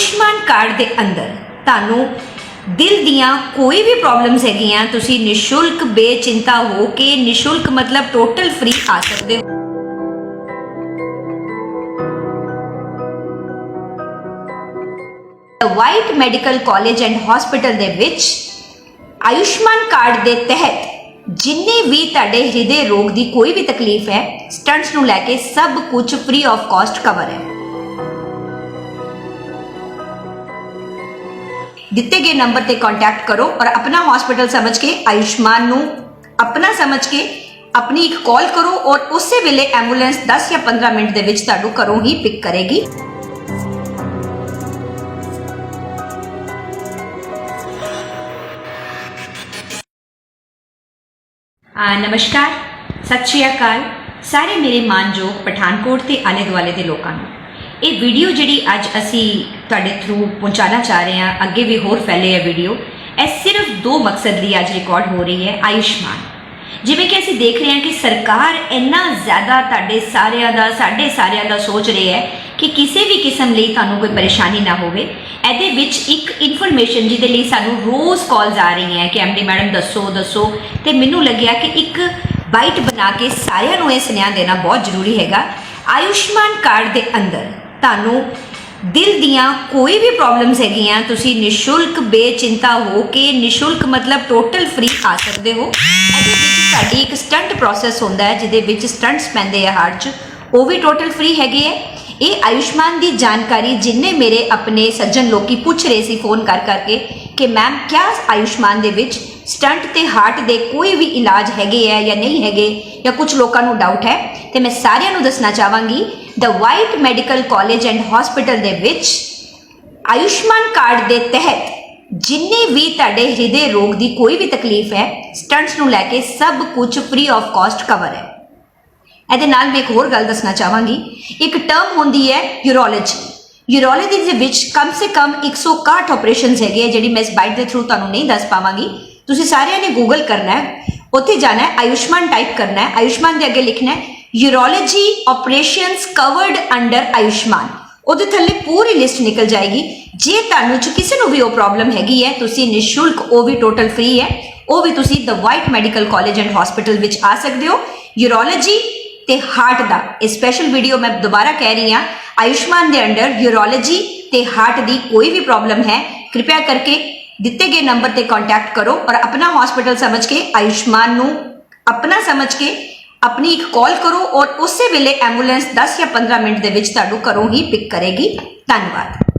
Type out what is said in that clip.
Ayushman card ਦੇ ਅੰਦਰ ਤੁਹਾਨੂੰ ਦਿਲ ਦੀਆਂ ਕੋਈ ਵੀ ਪ੍ਰੋਬਲਮਸ ਹੈਗੀਆਂ, ਤੁਸੀਂ ਨਿਸ਼ੁਲਕ ਬੇਚਿੰਤਾ ਹੋ ਕੇ ਨਿਸ਼ੁਲਕ ਮਤਲਬ ਟੋਟਲ ਫ੍ਰੀ ਆ ਸਕਦੇ ਹੋ। White medical college and hospital ਦੇ ਵਿੱਚ ਆਯੁਸ਼ਮਾਨ ਕਾਰਡ ਦੇ ਤਹਿਤ ਜਿੰਨੇ ਵੀ ਤੁਹਾਡੇ ਹਿਰਦੇ ਰੋਗ ਦੀ ਕੋਈ ਵੀ ਤਕਲੀਫ ਹੈ ਸਟੰਟਸ ਨੂੰ ਲੈ ਕੇ ਸਭ ਕੁਝ ਫ੍ਰੀ ਆਫ ਕਾਸਟ ਕਵਰ ਹੈ। ਦਿੱਤੇ ਗਏ ਨੰਬਰ ਤੇ ਕੰਟੈਕਟ ਕਰੋ ਔਰ ਆਪਣਾ ਹਸਪੀਟਲ ਸਮਝ ਕੇ, ਆਯੁਸ਼ਮਾਨ ਨੂੰ ਆਪਣਾ ਸਮਝ ਕੇ ਆਪਣੀ ਇੱਕ ਕਾਲ ਕਰੋ ਔਰ ਉਸੇ ਵੇਲੇ ਐਂਬੂਲੈਂਸ 10 ਜਾਂ 15 ਮਿੰਟ ਦੇ ਵਿੱਚ ਤੁਹਾਨੂੰ ਘਰੋਂ ਹੀ ਪਿਕ ਕਰੇਗੀ। ਆ ਨਮਸਕਾਰ, ਸਤਿ ਸ਼੍ਰੀ ਅਕਾਲ। ਸਾਰੇ ਮੇਰੇ ਮਾਨਯੋਗ ਪਠਾਨਕੋਟ ਤੇ ਆਲੇ ਦੁਆਲੇ ਦੇ ਲੋਕਾਂ ਨੂੰ। ਇਹ ਵੀਡੀਓ ਜਿਹੜੀ ਅੱਜ ਅਸੀਂ ਤੁਹਾਡੇ ਥਰੂ ਪਹੁੰਚਾਉਣਾ ਚਾਹ ਰਹੇ ਹਾਂ, ਅੱਗੇ ਵੀ ਹੋਰ ਫੈਲੇ ਹੈ ਵੀਡੀਓ ਇਹ ਸਿਰਫ ਦੋ ਮਕਸਦ ਲਈ ਅੱਜ ਰਿਕਾਰਡ ਹੋ ਰਹੀ ਹੈ, ਆਯੁਸ਼ਮਾਨ। ਜਿਵੇਂ ਕਿ ਅਸੀਂ ਦੇਖ ਰਹੇ ਹਾਂ ਕਿ ਸਰਕਾਰ ਇੰਨਾ ਜ਼ਿਆਦਾ ਤੁਹਾਡੇ ਸਾਰਿਆਂ ਦਾ, ਸਾਡੇ ਸਾਰਿਆਂ ਦਾ ਸੋਚ ਰਹੀ ਹੈ ਕਿ ਕਿਸੇ ਵੀ ਕਿਸਮ ਲਈ ਤੁਹਾਨੂੰ ਕੋਈ ਪਰੇਸ਼ਾਨੀ ਨਾ ਹੋਵੇ। ਇਹਦੇ ਵਿੱਚ ਇੱਕ ਇਨਫੋਰਮੇਸ਼ਨ ਜਿਹਦੇ ਲਈ ਸਾਨੂੰ ਰੋਜ਼ ਕਾਲਸ ਆ ਰਹੀਆਂ ਕਿ ਐਮਡੀ ਮੈਡਮ ਦੱਸੋ ਦੱਸੋ। ਤੇ ਮੈਨੂੰ ਲੱਗਿਆ ਕਿ ਇੱਕ ਬਾਈਟ ਬਣਾ ਕੇ ਸਾਰਿਆਂ ਨੂੰ ਇਹ ਸੁਨੇਹਾ ਦੇਣਾ ਬਹੁਤ ਜ਼ਰੂਰੀ ਹੈਗਾ। ਆਯੁਸ਼ਮਾਨ ਕਾਰਡ ਦੇ ਅੰਦਰ ਤੁਹਾਨੂੰ ਦਿਲ ਦੀਆਂ ਕੋਈ ਵੀ ਪ੍ਰੋਬਲਮਸ ਹੈਗੀਆਂ, ਤੁਸੀਂ ਨਿਸ਼ੁਲਕ ਬੇਚਿੰਤਾ ਹੋ ਕੇ ਨਿਸ਼ੁਲਕ ਮਤਲਬ ਟੋਟਲ ਫ੍ਰੀ ਆ ਸਕਦੇ ਹੋ। ਇਹਦੇ ਵਿੱਚ ਸਾਡੀ ਇੱਕ ਸਟੰਟ ਪ੍ਰੋਸੈਸ ਹੁੰਦਾ ਹੈ, ਜਿਹਦੇ ਵਿੱਚ ਸਟੰਟਸ ਪੈਂਦੇ ਆ ਹਾਰਟ 'ਚ ਉਹ ਵੀ ਟੋਟਲ ਫ੍ਰੀ ਹੈਗੇ ਹੈ। ਇਹ ਆਯੁਸ਼ਮਾਨ ਦੀ ਜਾਣਕਾਰੀ ਜਿੰਨੇ ਮੇਰੇ ਆਪਣੇ ਸੱਜਣ ਲੋਕੀ ਪੁੱਛ ਰਹੇ ਸੀ ਫੋਨ ਕਰ ਕਰਕੇ ਕਿ ਮੈਮ ਕਿਆ ਆਯੁਸ਼ਮਾਨ ਦੇ ਵਿੱਚ ਸਟੰਟ ਤੇ ਹਾਰਟ ਦੇ ਕੋਈ ਵੀ ਇਲਾਜ ਹੈਗੇ ਹੈ ਜਾਂ ਨਹੀਂ ਹੈਗੇ ਜਾਂ ਕੁਝ ਲੋਕਾਂ ਨੂੰ ਡਾਊਟ ਹੈ, ਤੇ ਮੈਂ ਸਾਰਿਆਂ ਨੂੰ ਦੱਸਣਾ ਚਾਹਾਂਗੀ the white medical college and hospital ਦੇ ਵਿੱਚ ਆਯੁਸ਼ਮਾਨ ਕਾਰਡ ਦੇ ਤਹਿਤ ਜਿੰਨੇ ਵੀ ਤੁਹਾਡੇ ਹਿਰਦੇ ਰੋਗ ਦੀ ਕੋਈ ਵੀ ਤਕਲੀਫ ਹੈ ਸਟੰਟਸ ਨੂੰ ਲੈ ਕੇ ਸਭ ਕੁਝ ਫ੍ਰੀ ਆਫ ਕਾਸਟ ਕਵਰ ਹੈ। ਇਹਦੇ ਨਾਲ ਮੈਂ ਇੱਕ ਹੋਰ ਗੱਲ ਦੱਸਣਾ ਚਾਹਾਂਗੀ, ਇੱਕ ਟਰਮ ਹੁੰਦੀ ਹੈ ਯੂਰੋਲੋਜੀ ਯੂਰੋਲੋਜੀ ਦੇ ਵਿੱਚ ਕਮ ਸੇ ਕਮ 161 ਆਪਰੇਸ਼ਨਸ ਹੈਗੇ ਆ ਜਿਹੜੀ ਮੈਂ ਇਸ ਬਾਈਟ ਦੇ ਥਰੂ ਤੁਹਾਨੂੰ ਨਹੀਂ ਦੱਸ ਪਾਵਾਂਗੀ। ਤੁਸੀਂ ਸਾਰਿਆਂ ਨੇ ਗੂਗਲ ਕਰਨਾ ਹੈ, ਉੱਥੇ ਜਾਣਾ ਹੈ, ਆਯੁਸ਼ਮਾਨ ਟਾਈਪ ਕਰਨਾ ਹੈ, ਆਯੁਸ਼ਮਾਨ ਦੇ ਅੱਗੇ ਲਿਖਣਾ ਹੈ urology operations covered under Ayushman. ਉਹਦੇ ਥੱਲੇ ਪੂਰੀ ਲਿਸਟ ਨਿਕਲ ਜਾਏਗੀ। ਜੇ ਤੁਹਾਨੂੰ ਚ ਕਿਸੇ ਨੂੰ ਵੀ ਉਹ ਪ੍ਰੋਬਲਮ ਹੈਗੀ ਹੈ, ਤੁਸੀਂ ਨਿਸ਼ੁਲਕ ਉਹ ਵੀ ਟੋਟਲ ਫ੍ਰੀ ਹੈ, ਉਹ ਵੀ ਤੁਸੀਂ the white medical college and hospital ਵਿੱਚ ਆ ਸਕਦੇ ਹੋ। ਯੂਰੋਲੋਜੀ ਤੇ ਹਾਰਟ ਦਾ। ਇਹ ਸਪੈਸ਼ਲ ਵੀਡੀਓ ਮੈਂ ਦੁਬਾਰਾ ਕਹਿ ਰਹੀ ਹਾਂ, ਆਯੁਸ਼ਮਾਨ ਦੇ ਅੰਡਰ ਯੂਰੋਲੋਜੀ ਤੇ ਹਾਰਟ ਦੀ ਕੋਈ ਵੀ ਪ੍ਰੋਬਲਮ ਹੈ, ਕਿਰਪਾ ਕਰਕੇ ਦਿੱਤੇ ਗਏ ਨੰਬਰ ਤੇ ਕੰਟੈਕਟ ਕਰੋ ਔਰ ਆਪਣਾ ਹਸਪੀਟਲ ਸਮਝ ਕੇ, ਆਯੁਸ਼ਮਾਨ ਨੂੰ ਆਪਣਾ ਸਮਝ ਕੇ ਆਪਣੀ ਇੱਕ ਕਾਲ ਕਰੋ ਔਰ ਉਸੇ ਵੇਲੇ ਐਂਬੂਲੈਂਸ 10 ਜਾਂ 15 ਮਿੰਟ ਦੇ ਵਿੱਚ ਤੁਹਾਨੂੰ ਘਰੋਂ ਹੀ ਪਿਕ ਕਰੇਗੀ। ਧੰਨਵਾਦ।